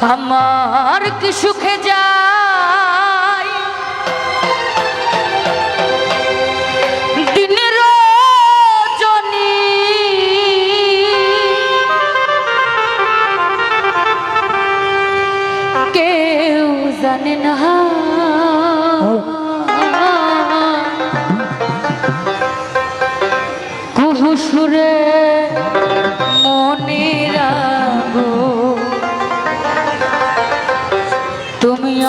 আমার কি সুখে যাই দিনের জনি কেউ জানে না। কুহু সুরে মনিরা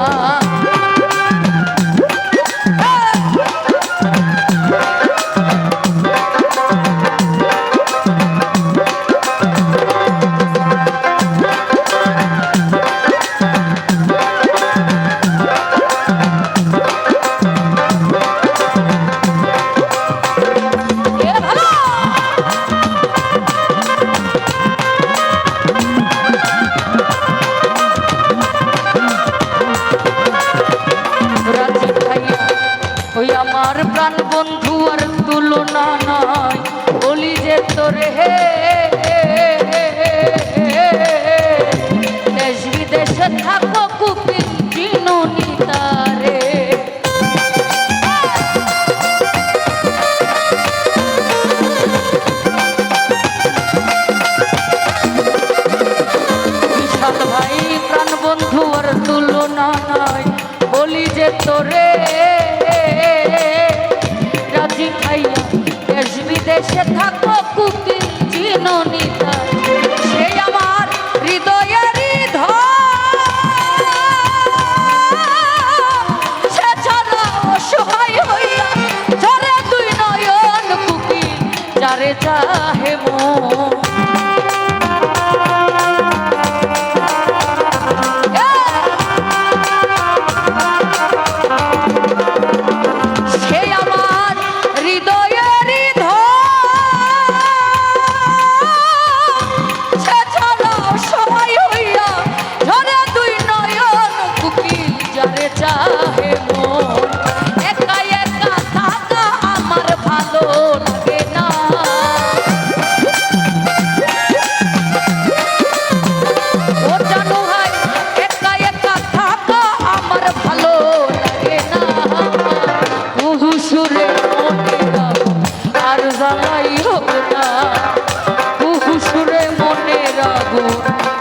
啊啊 আমার বন্ধু আর তুলনা নাই। বলি যে তোরে হে দেশ বিদেশে থাকো কুপি তারে। ভাই, প্রাণ বন্ধু আর তুলনা বলি যে তোরে Để. Lord.